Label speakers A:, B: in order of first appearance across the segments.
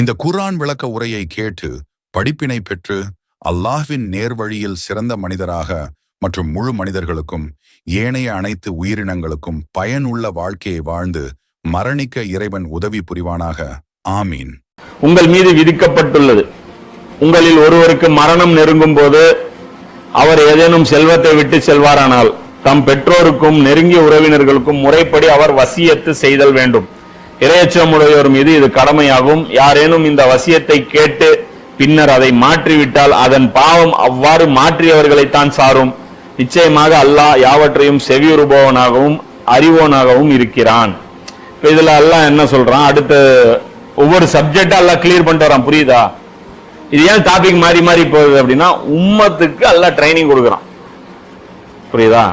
A: இந்த குர்ஆன் விளக்க உரையை கேட்டு படிப்பினை பெற்று அல்லாஹ்வின் நேர்வழியில் சிறந்த மனிதராக மற்றும் முழு மனிதர்களுக்கும் ஏனைய அனைத்து உயிரினங்களுக்கும் பயனுள்ள வாழ்க்கையை வாழ்ந்து மரணிக்க இறைவன் உதவி புரிவானாக. ஆமீன்.
B: உங்கள் மீது விதிக்கப்பட்டுள்ளது. உங்களில் ஒருவருக்கு மரணம் நெருங்கும் போது அவர் ஏதேனும் செல்வத்தை விட்டு செல்வாரானால் தம் பெற்றோருக்கும் நெருங்கிய உறவினர்களுக்கும் முறைப்படி அவர் வசியத்து செய்தல் வேண்டும். இரையச்சமுடையோர் மீது இது கடமையாகும். யாரேனும் இந்த வசியத்தை கேட்டு பின்னர் அதை மாற்றிவிட்டால் அதன் பாவம் அவ்வாறு மாற்றியவர்களைத்தான் சாரும். நிச்சயமாக அல்லாஹ் யாவற்றையும் செவியுறுபவனாகவும் அறிவோனாகவும் இருக்கிறான். இப்ப இதுல அல்லாஹ் என்ன சொல்றான்? அடுத்த ஒவ்வொரு சப்ஜெக்டா எல்லாம் கிளியர் பண்ணிட்டு வரான். புரியுதா? இது ஏன் டாபிக் மாறி மாறி போகுது அப்படின்னா உம்மத்துக்கு எல்லாம் ட்ரைனிங் கொடுக்குறான். புரியுதா?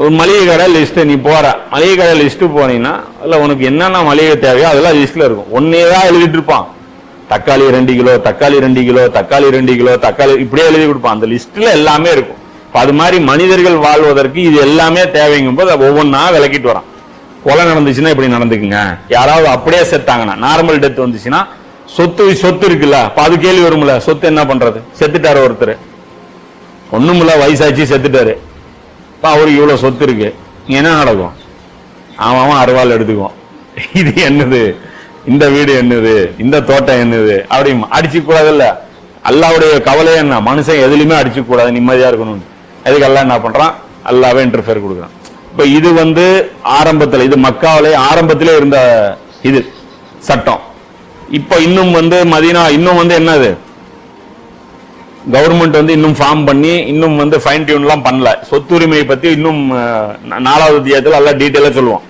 B: ஒரு மளிகை கடை லிஸ்ட்டு நீ போகிற மளிகை கடை லிஸ்ட்டு போனீங்கன்னா அதில் உனக்கு என்னென்ன மளிகை தேவையோ அதெல்லாம் லிஸ்ட்டில் இருக்கும். ஒன்றே தான் எழுதிட்டு இருப்பான். தக்காளி ரெண்டு கிலோ தக்காளி ரெண்டு கிலோ தக்காளி ரெண்டு கிலோ தக்காளி இப்படியே எழுதி கொடுப்பான். அந்த லிஸ்ட்டில் எல்லாமே இருக்கும். இப்போ அது மாதிரி மனிதர்கள் வாழ்வதற்கு இது எல்லாமே தேவைங்கும் போது ஒவ்வொன்றா விளக்கிட்டு வரான். கொலை நடந்துச்சுன்னா இப்படி நடந்துக்குங்க. யாராவது அப்படியே செத்தாங்கன்னா நார்மல் டெத் வந்துச்சுன்னா சொத்து சொத்து இருக்குல்ல அப்போ அது கேள்வி வரும்ல சொத்து என்ன பண்றது? செத்துட்டாரு ஒருத்தர். ஒண்ணுமில்ல வயசாச்சு செத்துட்டாரு. இப்போ அவருக்கு இவ்வளோ சொத்து இருக்கு. என்ன நடக்கும்? அவன் அவன் அருவாள் எடுத்துக்குவான் இது என்னது? இந்த வீடு என்னது? இந்த தோட்டம் என்னது? அப்படி அடிச்சு கூடாதுல்ல? அல்லாவுடைய கவலை என்ன? மனுஷன் எதுலையுமே அடிச்சு கூடாது நிம்மதியா இருக்கணும் அதுக்கு எல்லாம் என்ன பண்றான்? அல்லாவே இன்டர்ஃபியர் கொடுக்குறான். இப்போ இது வந்து ஆரம்பத்தில் இது மக்காவிலே ஆரம்பத்திலே இருந்த இது சட்டம். இப்போ இன்னும் வந்து மதீனா இன்னும் வந்து என்னது? கவர்மெண்ட் வந்து இன்னும் ஃபார்ம் பண்ணி இன்னும் வந்து ஃபைன் டியூன்லாம் பண்ணல. சொத்துரிமையை பற்றி இன்னும் நாலாவது தியத்தில் எல்லாம் டீட்டெயிலாக சொல்லுவோம்.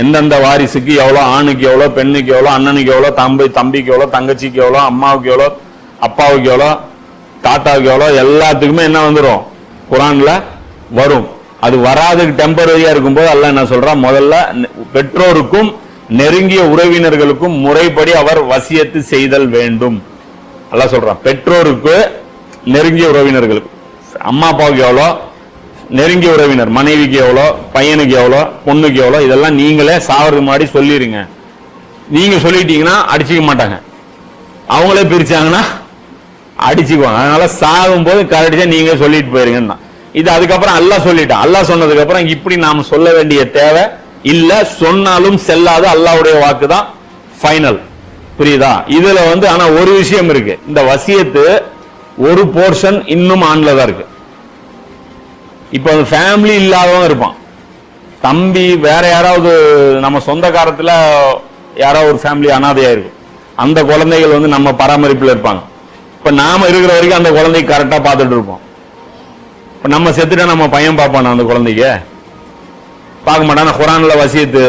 B: எந்தெந்த வாரிசுக்கு எவ்வளோ ஆணுக்கு எவ்வளோ பெண்ணுக்கு எவ்வளோ அண்ணனுக்கு எவ்வளோ தம்பி தம்பிக்கு எவ்வளோ தங்கச்சிக்கு எவ்வளோ அம்மாவுக்கு எவ்வளோ அப்பாவுக்கு எவ்வளோ தாத்தாவுக்கு எவ்வளோ எல்லாத்துக்குமே என்ன வந்துடும் குரானில் வரும். அது வராதுக்கு டெம்பரரியாக இருக்கும்போது எல்லாம் என்ன சொல்கிறான் முதல்ல பெற்றோருக்கும் நெருங்கிய உறவினர்களுக்கும் முறைப்படி அவர் வசியத்து செய்தல் வேண்டும். எல்லாம் சொல்கிறான் பெற்றோருக்கு நெருங்கிய உறவினர்கள் அம்மா அப்பாவுக்கு எவ்வளோ? நெருங்கிய உறவினர் மனைவிக்கு எவ்வளோ? பையனுக்கு எவ்வளோ? பொண்ணுக்கு எவ்வளோ? இதெல்லாம் நீங்களே சாவறது முன்னாடி சொல்லிடுங்க நீங்கள் சொல்லிட்டீங்கன்னா அடிச்சிக்க மாட்டாங்க. அவங்களே பிரிச்சாங்கன்னா அடிச்சுக்குவாங்க. அதனால சாகும் போது நீங்கள் நீங்க சொல்லிட்டு போயிருங்கன்னா இது அதுக்கப்புறம் அல்லாஹ் சொல்லிட்டான் அல்லாஹ் சொன்னதுக்கப்புறம் இப்படி நாம் சொல்ல வேண்டிய தேவை இல்லை. சொன்னாலும் செல்லாது அல்லாவுடைய வாக்கு தான் ஃபைனல் புரியுதா? இதில் வந்து ஆனால் ஒரு விஷயம் இருக்கு. இந்த வசியத்து ஒரு போர்ஷன் இன்னும் ஆண்ல தான் இருக்கு. இப்போ ஃபேமிலி இல்லாதவன் இருப்பான். தம்பி வேற யாராவது நம்ம சொந்தக்காரத்தில் யாராவது ஒரு ஃபேமிலி அனாதையாக இருக்கும் அந்த குழந்தைகள் வந்து நம்ம பராமரிப்பில் இருப்பாங்க. இப்போ நாம இருக்கிற வரைக்கும் அந்த குழந்தைக்கு கரெக்டாக பார்த்துட்டு இருப்போம். இப்போ நம்ம செத்துட்டா நம்ம பையன் பார்ப்பானா அந்த குழந்தைக்கு? பார்க்க மாட்டான். குரானில் வசியத்து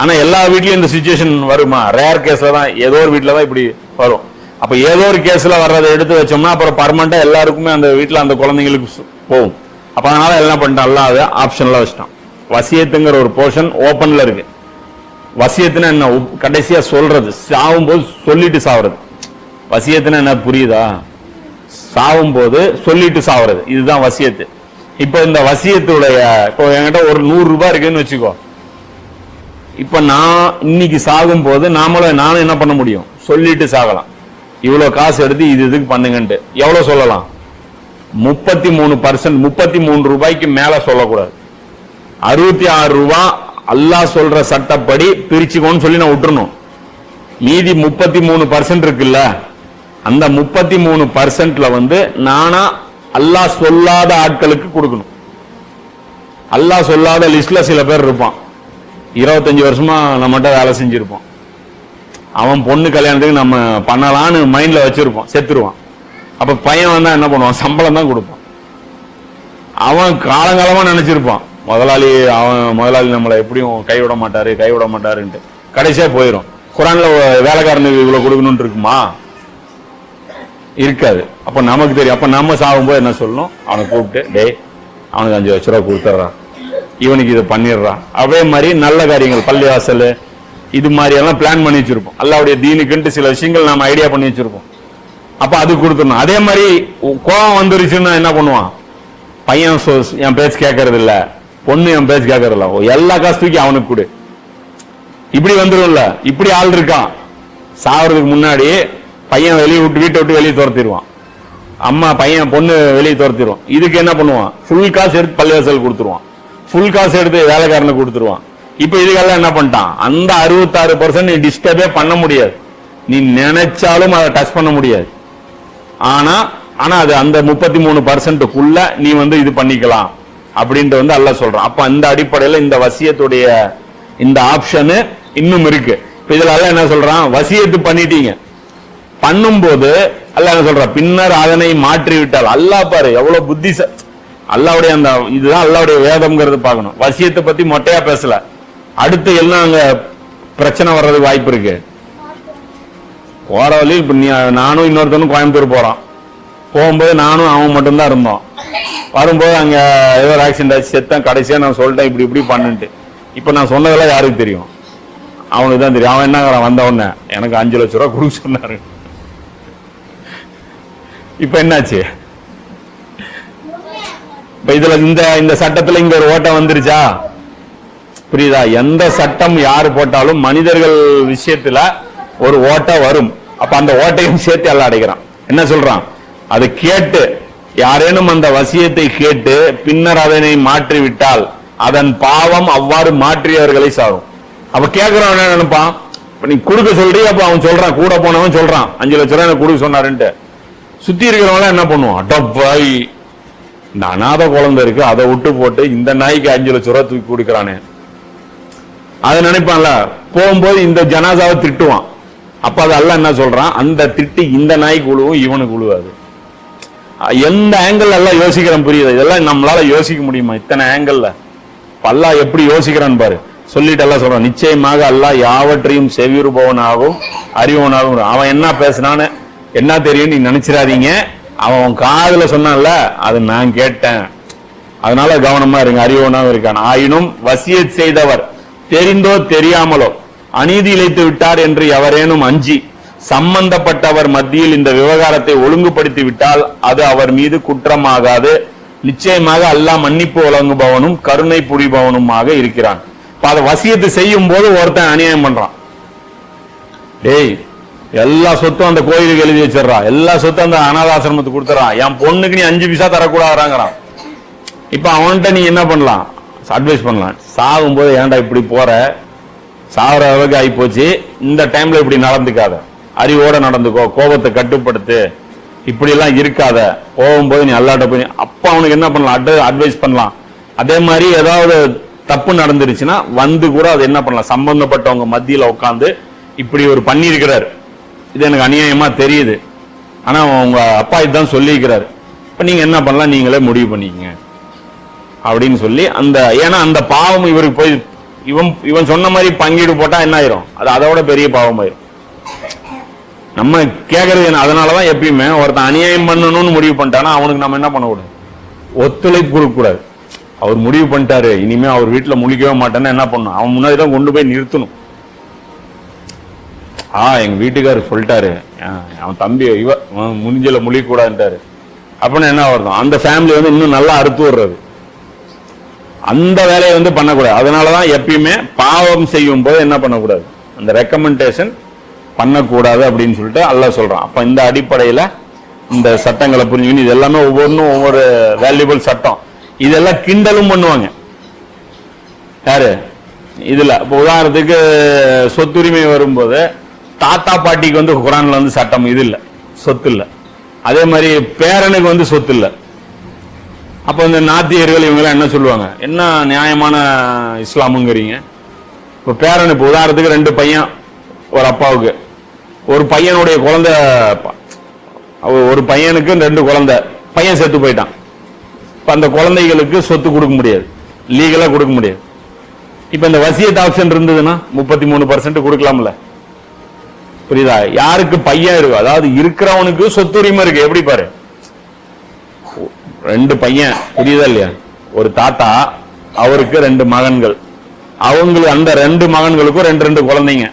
B: ஆனால் எல்லா வீட்லேயும் இந்த சுச்சுவேஷன் வருமா? ரேர் கேஸில் தான் ஏதோ ஒரு வீட்டில் தான் இப்படி வரும். அப்ப ஏதோ ஒரு கேஸ்ல வர்றதை எடுத்து வச்சோம்னா அப்புறம் பர்மனண்டா எல்லாருக்குமே அந்த வீட்டில் அந்த குழந்தைங்களுக்கு போகும். அப்ப அதனால என்ன பண்ணிட்டான் எல்லாம் அதை ஆப்ஷன்ல வச்சிட்டான் வசியத்துங்கிற ஒரு போர்ஷன் ஓப்பன்ல இருக்கு. வசியத்துனா என்ன? கடைசியா சொல்றது. சாவும் போது சொல்லிட்டு சாவுறது. வசியத்துனா என்ன? புரியுதா? சாவும் போது சொல்லிட்டு சாவுறது. இதுதான் வசியத்து. இப்ப இந்த வசியத்துடைய இப்போ என்கிட்ட ஒரு நூறு ரூபாய் இருக்குன்னு வச்சுக்கோ. இப்ப நான் இன்னைக்கு சாகும் போது நாமளும் நானும் என்ன பண்ண முடியும்? சொல்லிட்டு சாகலாம். இவ்வளோ காசு எடுத்து இது இதுக்கு பண்ணுங்கன்ட்டு. எவ்வளோ சொல்லலாம்? முப்பத்தி மூணு பர்சன்ட் முப்பத்தி மூணு ரூபாய்க்கு மேலே சொல்லக்கூடாது. அறுபத்தி ஆறு ரூபா அல்லாஹ் சொல்ற சட்டப்படி பிரிச்சுக்கோன்னு சொல்லி நான் விட்டுறணும். மீதி முப்பத்தி மூணு பர்சன்ட் இருக்குல்ல அந்த முப்பத்தி மூணு பர்சன்ட்ல வந்து நானா அல்லாஹ் சொல்லாத ஆட்களுக்கு கொடுக்கணும். அல்லாஹ் சொல்லாத லிஸ்ட்ல சில பேர் இருப்பான். இருபத்தஞ்சு வருஷமா நம்மகிட்ட வேலை செஞ்சிருப்போம் அவன் பொண்ணு கல்யாணத்துக்கு நம்ம பண்ணலான்னு மைண்ட்ல வச்சிருப்போம் செத்துருவான். அப்ப பையன் வந்தா என்ன பண்ணுவான்? சம்பளம் தான் கொடுப்பான். அவன் காலங்காலமா நினைச்சிருப்பான் முதலாளி அவன் முதலாளி நம்மளை எப்படியும் கைவிட மாட்டாரு கைவிட மாட்டாருன்ட்டு. கடைசியா போயிடும் குரான்ல வேலைக்காரனுக்கு இவ்வளவு கொடுக்கணும்னு இருக்குமா? இருக்காது. அப்ப நமக்கு தெரியும். அப்ப நம்ம சாகும்போது என்ன சொல்லணும்? அவனை கூப்பிட்டு டேய் அவனுக்கு அஞ்சு லட்ச ரூபா கொடுத்துட்றான் இவனுக்கு இதை பண்ணிடுறான் அதே மாதிரி நல்ல காரியங்கள் பள்ளிவாசல் இது மாதிரி எல்லாம் பிளான் பண்ணி வச்சிருப்போம். அல்லாவுடைய தீனுக்குன்ட்டு சில விஷயங்கள் நாம ஐடியா பண்ணி வச்சிருப்போம். அப்ப அது கொடுத்துடணும். அதே மாதிரி கோபம் வந்துருச்சுன்னா என்ன பண்ணுவான்? பையன் என் பேச்சு கேட்கறது இல்ல பொண்ணு என் பேச்சு கேட்கறது இல்ல ஓ, எல்லா காசு தூக்கி அவனுக்கு கொடு. இப்படி வந்துரும்ல. இப்படி ஆள் இருக்கான். சாவறதுக்கு முன்னாடி பையன் வெளியே விட்டு வீட்டை விட்டு வெளியே துரத்திடுவான். அம்மா பையன் பொண்ணு வெளியே துரத்திடுவான் இதுக்கு என்ன பண்ணுவான்? ஃபுல் காசு எடுத்து பள்ளிவாசல் கொடுத்துருவான். ஃபுல் காசு எடுத்து வேலைக்காரனுக்கு கொடுத்துருவான். இப்போ இதுக்கெல்லாம் என்ன பண்ணிட்டான்? அந்த அறுபத்தாறு பர்சன்ட் நீ டிஸ்டர்பே பண்ண முடியாது. நீ நினைச்சாலும் அதை டச் பண்ண முடியாது. ஆனா ஆனா அது அந்த முப்பத்தி மூணு பர்சன்ட்டுக்குள்ள நீ வந்து இது பண்ணிக்கலாம் அப்படின்ட்டு வந்து அல்ல சொல்றான். அப்ப அந்த அடிப்படையில் இந்த வசியத்துடைய இந்த ஆப்ஷனு இன்னும் இருக்கு. இப்ப இதுல என்ன சொல்றான்? வசியத்து பண்ணிட்டீங்க. பண்ணும்போது அல்ல என்ன சொல்ற பின்னர் அதனை மாற்றி விட்டால் அல்லா பாரு எவ்வளவு புத்தி அல்லாவுடைய அந்த இதுதான் அல்லாவுடைய வேதம்ங்கிறது பார்க்கணும். வசியத்தை பத்தி மொட்டையா பேசல. அடுத்து எல்லாம் அங்க பிரச்சனை வர்றதுக்கு வாய்ப்பு இருக்கு? போற வழியில் இப்ப நீ நானும் இன்னொருத்தனும் கோயம்புத்தூர் போகிறான் போகும்போது நானும் அவன் மட்டும்தான் இருந்தோம். வரும்போது அங்க ஏதோ ஆக்சிடென்ட் ஆச்சு செத்தான் கடைசியா நான் சொல்லிட்டேன் இப்படி இப்படி பண்ணுன்ட்டு. இப்ப நான் சொன்னதெல்லாம் யாருக்கு தெரியும்? அவனுக்கு தான் தெரியும். அவன் என்ன வந்த உடனே எனக்கு அஞ்சு லட்ச ரூபா கொடுக்க சொன்னாரு. இப்ப என்னாச்சு? இப்ப இதுல இந்த இந்த சட்டத்துல இங்க ஒரு ஓட்டம் வந்துருச்சா? புரியுதா? எந்த சட்டம் யார் போட்டாலும் மனிதர்கள் விஷயத்துல ஒரு ஓட்டை வரும். அப்ப அந்த ஓட்டையும் சேர்த்து எல்லாம் அடைக்கிறான். என்ன சொல்றான்? அது கேட்டு யாரேனும் அந்த வசியத்தை கேட்டு பின்னர் அதனை மாற்றி விட்டால் அதன் பாவம் அவ்வாறு மாற்றியவர்களை சாரும். அப்ப கேட்கிறவன் என்ன நினைப்பான்? நீ கொடுக்க சொல்றிய அப்ப அவன் சொல்றான். கூட போனவன் சொல்றான். அஞ்சு லட்ச ரூபாய் எனக்கு கொடுக்க சொன்னாருன்ட்டு. சுத்தி இருக்கிறவங்க என்ன பண்ணுவான்? அடப்பாய் இந்த அநாத குழந்தை இருக்கு அதை விட்டு போட்டு இந்த நாய்க்கு அஞ்சு லட்ச ரூபாய் தூக்கி கொடுக்கறானே. அதை நினைப்பான்ல? போகும்போது இந்த ஜனாதாவை திட்டுவான். அப்ப அது அல்ல என்ன சொல்றான்? அந்த திட்டு இந்த நாய்க்கு உழுவும் இவனுக்கு உழுவாது. எந்த ஆங்கிள் எல்லாம் யோசிக்கிறேன் புரியுது? இதெல்லாம் நம்மளால யோசிக்க முடியுமா? இத்தனை ஆங்கிள் பல்லா எப்படி யோசிக்கிறான் பாரு. சொல்லிட்டு எல்லாம் சொல்றான் நிச்சயமாக அல்ல யாவற்றையும் செவியுறுபவனாகவும் அறிவனாகவும் அவன் என்ன பேசினான்னு என்ன தெரியும் நீ நினைச்சிடாதீங்க. அவன் உன் காதுல சொன்னான்ல அது நான் கேட்டேன். அதனால கவனமா இருங்க அறிவனாகவும் இருக்கான். ஆயினும் வசிய செய்தவர் தெரிந்தோ தெரியாமலோ அநீதி இழைத்து விட்டார் என்று எவரேனும் அஞ்சி சம்பந்தப்பட்டவர் மத்தியில் இந்த விவகாரத்தை ஒழுங்குபடுத்தி விட்டால் அது அவர் மீது குற்றமாகாது. நிச்சயமாக அல்லாஹ் மன்னிப்பு வழங்குபவனும் கருணை புரிபவனுமாக இருக்கிறான். இப்ப அதை வசியத்தை செய்யும் போது ஒருத்தன் அநியாயம் பண்றான். டேய் எல்லா சொத்தும் அந்த கோயிலுக்கு எழுதி வச்சிடறான் எல்லா சொத்தும் அந்த அனாதாசிரமத்துக்கு கொடுத்துறான் என் பொண்ணுக்கு நீ அஞ்சு பைசா தரக்கூடாதுறாங்கிறான். இப்ப அவன்கிட்ட நீ என்ன பண்ணலாம்? அட்வைஸ் பண்ணலாம். சாகும்போது ஏன்டா இப்படி போற? சாகுற அளவுக்கு ஆகி போச்சு இந்த டைம்ல இப்படி நடந்துக்காத. அறிவோட நடந்துக்கோ. கோபத்தை கட்டுப்படுத்து. இப்படி எல்லாம் இருக்காத. போகும்போது நீ அல்லாட்ட போய் அப்ப அவனுக்கு என்ன பண்ணலாம்? அட்வைஸ் பண்ணலாம். அதே மாதிரி ஏதாவது தப்பு நடந்துருச்சுன்னா வந்து கூட அது என்ன பண்ணலாம்? சம்பந்தப்பட்டவங்க மத்தியில உட்காந்து இப்படி ஒரு பண்ணியிருக்கிறார். இது எனக்கு அநியாயமா தெரியுது. ஆனா உங்க அப்பா இதுதான் சொல்லியிருக்கிறார். இப்ப நீங்க என்ன பண்ணலாம்? நீங்களே முடிவு பண்ணிக்கங்க. அப்படின்னு சொல்லி அந்த ஏன்னா அந்த பாவம் இவருக்கு போய் இவன் இவன் சொன்ன மாதிரி பங்கீடு போட்டா என்ன ஆயிரும்? அது அதோட பெரிய பாவம் ஆயிரும். நம்ம கேட்கறது என்ன? அதனாலதான் எப்பயுமே ஒருத்தன் அநியாயம் பண்ணணும்னு முடிவு பண்ணிட்டானா அவனுக்கு நம்ம என்ன பண்ணக்கூடாது ஒத்துழைப்பு கொடுக்க கூடாது. அவர் முடிவு பண்ணிட்டாரு இனிமே அவர் வீட்டுல முழிக்கவே மாட்டேன்னா என்ன பண்ணும் அவன் முன்னாடி தான் கொண்டு போய் நிறுத்தணும். ஆ எங்க வீட்டுக்காரர் சொல்லிட்டாரு. ஆ, அவன் தம்பி இவ முடிஞ்சல முடிஞ்சல முழிக்கூடாதுன்ட்டாரு அப்படின்னு என்ன வருது அந்த ஃபேமிலி வந்து இன்னும் நல்லா அறுத்து விடுறது. அந்த வேலையை வந்து பண்ணக்கூடாது. அதனால தான் எப்பயுமே பாவம் செய்யும் போது என்ன பண்ணக்கூடாது? அந்த ரெக்கமெண்டேஷன் பண்ணக்கூடாது அப்படின்னு சொல்லிட்டு அல்ல சொல்கிறான் அப்போ இந்த அடிப்படையில் இந்த சட்டங்களை புரிஞ்சுக்கணும் இது எல்லாமே ஒவ்வொன்றும் ஒவ்வொரு வேல்யூபிள் சட்டம். இதெல்லாம் கிண்டலும் பண்ணுவாங்க. யாரு? இதில். இப்போ உதாரணத்துக்கு சொத்துரிமை வரும்போது தாத்தா பாட்டிக்கு வந்து குரானில் வந்து சட்டம் இது இல்லை. சொத்து இல்லை. அதே மாதிரி பேரனுக்கு வந்து சொத்து இல்லை. அப்போ இந்த நாத்தியர்கள் இவங்கெல்லாம் என்ன சொல்லுவாங்க? என்ன நியாயமான இஸ்லாமுங்கிறீங்க? இப்போ பேரன் இப்போ உதாரணத்துக்கு ரெண்டு பையன் ஒரு அப்பாவுக்கு. ஒரு பையனுடைய குழந்தை ஒரு பையனுக்கு ரெண்டு குழந்தை. பையன் செத்து போயிட்டான். இப்போ அந்த குழந்தைகளுக்கு சொத்து கொடுக்க முடியாது. லீகலாக கொடுக்க முடியாது. இப்போ இந்த வசியத் ஆப்ஷன் இருந்ததுன்னா முப்பத்தி மூணு பர்சன்ட் கொடுக்கலாம்ல. புரியுதா? யாருக்கு பையன் இருக்கு? அதாவது இருக்கிறவனுக்கு சொத்துரிமை இருக்கு. எப்படி பாரு? ரெண்டு பையன் புரியுதா இல்லையா? ஒரு தாத்தா அவருக்கு ரெண்டு மகன்கள். அவங்களுக்கு அந்த ரெண்டு மகன்களுக்கும் ரெண்டு ரெண்டு குழந்தைங்க.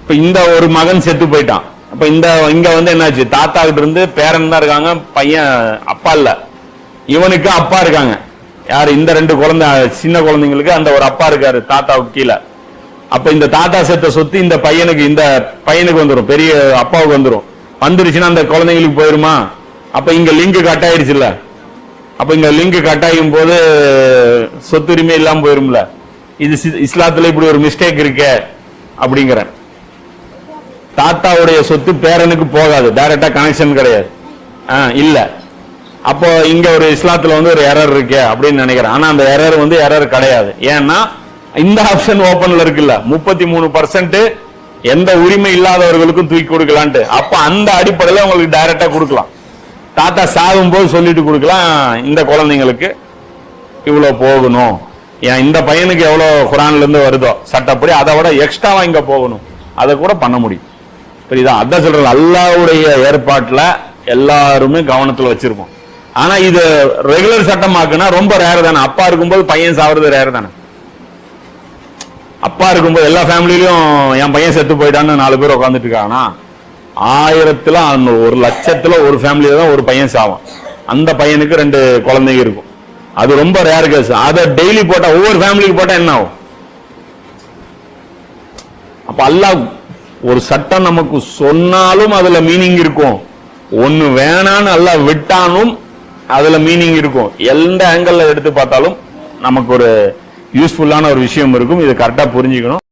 B: இப்ப இந்த ஒரு மகன் செத்து போயிட்டான். அப்ப இந்த இங்க வந்து என்னாச்சு? தாத்தா கிட்ட இருந்து பேரன் தான் இருக்காங்க பையன் அப்பா இல்ல. இவனுக்கு அப்பா இருக்காங்க. யார்? இந்த ரெண்டு குழந்தை சின்ன குழந்தைங்களுக்கு அந்த ஒரு அப்பா இருக்காரு தாத்தாவுக்கு கீழே. அப்ப இந்த தாத்தா செத்த சொத்து இந்த பையனுக்கு இந்த பையனுக்கு வந்துடும் பெரிய அப்பாவுக்கு வந்துடும் வந்துருச்சுன்னா அந்த குழந்தைங்களுக்கு போயிருமா? அப்போ இங்கே லிங்க் கட் ஆயிடுச்சுல்ல அப்போ இங்கே லிங்க் கட் ஆகும் போது சொத்துரிமை இல்லாமல் போயிரும்ல? இது இஸ்லாத்தில் இப்படி ஒரு மிஸ்டேக் இருக்கே அப்படிங்கிறேன். தாத்தாவுடைய சொத்து பேரனுக்கு போகாது டைரக்டா கனெக்ஷன் கிடையாது. ஆ, இல்ல. அப்போ இங்க ஒரு இஸ்லாத்துல வந்து ஒரு எரர் இருக்கே அப்படின்னு நினைக்கிறேன். ஆனா அந்த எரர் வந்து எரர் கிடையாது. ஏன்னா இந்த ஆப்ஷன் ஓபன்ல இருக்குல்ல? முப்பத்தி மூணு பர்சன்ட் எந்த உரிமை இல்லாதவர்களுக்கும் தூக்கி கொடுக்கலான்ட்டு. அப்ப அந்த அடிப்படையில் உங்களுக்கு டைரக்டா கொடுக்கலாம். தாத்தா சாகும் போது சொல்லிட்டு கொடுக்கலாம் இந்த குழந்தைங்களுக்கு இவ்வளவு போகணும். ஏன் இந்த பையனுக்கு எவ்வளோ குரான்ல இருந்து வருதோ சட்டப்படி அதை விட எக்ஸ்ட்ரா இங்க போகணும். அதை கூட பண்ண முடியும். புரியுதா? அதான் சொல்றேன் அல்லாவுடைய ஏற்பாட்டில் எல்லாருமே கவனத்தில் வச்சிருப்போம். ஆனா இது ரெகுலர் சட்டமாக்குனா ரொம்ப ரேர் தானே. அப்பா இருக்கும்போது பையன் சாவது ரேர் தானே. அப்பா இருக்கும்போது எல்லா ஃபேமிலிலையும் என் பையன் செத்து போயிட்டான்னு நாலு பேர் உட்காந்துட்டு இருக்காங்கன்னா ஆயிரத்துல ஒரு லட்சத்துல ஒரு ஃபேமிலியில தான் ஒரு பையன் சாவான். அந்த பையனுக்கு ரெண்டு குழந்தைங்க இருக்கும். அது ரொம்ப ரேர் கேஸ் அதை டெய்லி போட்டா ஒவ்வொரு ஃபேமிலிக்கு போட்டா என்ன ஆகும்? அப்ப அல்லாஹ் ஒரு சட்டம் நமக்கு சொன்னாலும் அதுல மீனிங் இருக்கும். ஒன்னு வேணான்னு அல்லாஹ் விட்டானும் அதுல மீனிங் இருக்கும். எந்த ஆங்கிள் எடுத்து பார்த்தாலும் நமக்கு ஒரு யூஸ்ஃபுல்லான ஒரு விஷயம் இருக்கும். இது கரெக்டா புரிஞ்சுக்கணும்.